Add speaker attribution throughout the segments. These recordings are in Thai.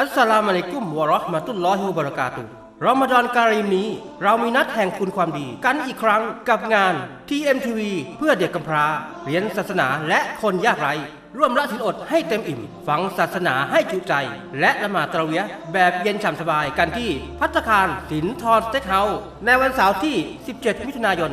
Speaker 1: อัสสลามุอะลัยกุมวะเราะห์มะตุลลอฮิวะบะเราะกาตุฮ์รอมฎอนการีมนี้ เรามีนัดแห่งคุณความดี กันอีกครั้งกับงาน TMTV เพื่อเด็กกำพร้า เรียนศาสนาและคนยากไร้ ร่วมละสินอดให้เต็มอิ่ม ฟังศาสนาให้จุใจ และละหมาดตะเระเวียะแบบเย็นฉ่ำสบายกันที่พัตตาคารสินทรสเต็กเฮาส์ในวันเสาร์ที่ 17 มิถุนายน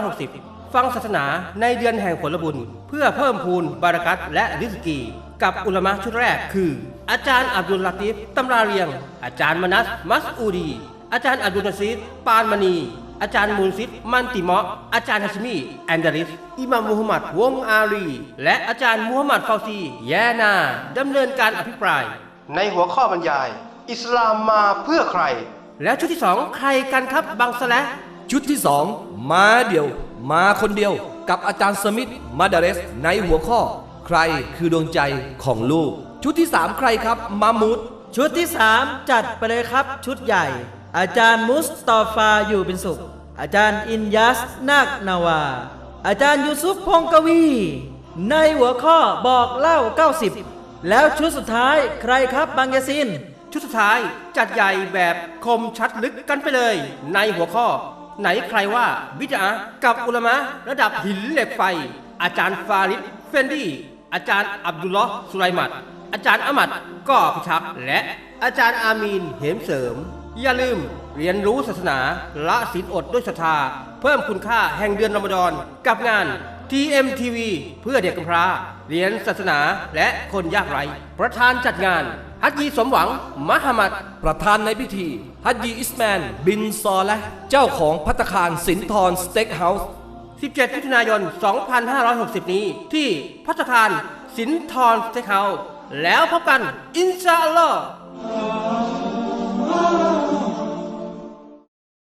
Speaker 1: 2560 ฟังศาสนาในเดือนแห่งผลบุญ เพื่อเพิ่มพูนบารักัตและริสกี กับอุลามะชุดแรกคือ อาจารย์อับดุลลาติฟตำราเรียง อาจารย์มนัสมัสอูดี อาจารย์อับดุลนาซีดปานมณี อาจารย์มูลซิดมันติเมาะอาจารย์ฮัชมีแอนดาริสอิมามมุฮัมมัดวงอาลีและอาจารย์มุฮัมมัดฟาวซีแยนาดำเนินการอภิปราย ในหัวข้อบรรยาย อิสลามมาเพื่อใคร แล้วชุดที่สองใครกันครับบังสะและ
Speaker 2: ชุดที่สองมาเดียว มาคนเดียว กับอาจารย์สมิธมาดาเรสในหัวข้อ ใครคือดวงใจของลูก ชุดที่สามใครครับมามูด
Speaker 3: ชุดที่ 3 จัดไปเลยครับชุดใหญ่ อาจารย์มุสตอฟาอยู่เป็นสุข อาจารย์อินยัสนาคนาวา อาจารย์ยูซุฟพงกวี ในหัวข้อบอกเล่า 90 แล้วชุดสุดท้ายใครครับบางยาซิน
Speaker 1: ชุดสุดท้ายจัดใหญ่แบบคมชัดลึกกันไปเลย ในหัวข้อ ไหนใครว่าบิดากับอุลามะระดับหินเหล็กไฟ อาจารย์ฟาริดเฟนดี อาจารย์อับดุลลอฮ์สุไลมัด อาจารย์อามัดก่อพิทักษ์และอาจารย์อามีนเหมเสริม อย่าลืมเรียนรู้ศาสนาละศีลอดด้วยศรัทธา เพิ่มคุณค่าแห่งเดือนรอมฎอนกับงาน TMTV เพื่อเด็กกำพร้า เรียนศาสนาและคนยากไร้ประธานจัดงานฮัจญีสมหวังมหามัด
Speaker 2: ประธานในพิธีฮัจยีอิสแมน บินซอและ เจ้าของพัตคารสินทรสเต็กเฮาส์
Speaker 1: 17มิถุนายน 2560 นี้ ที่พัตตาคารสินทรสเต็กเฮาแล้วพบกัน อินชาอัลลอฮ์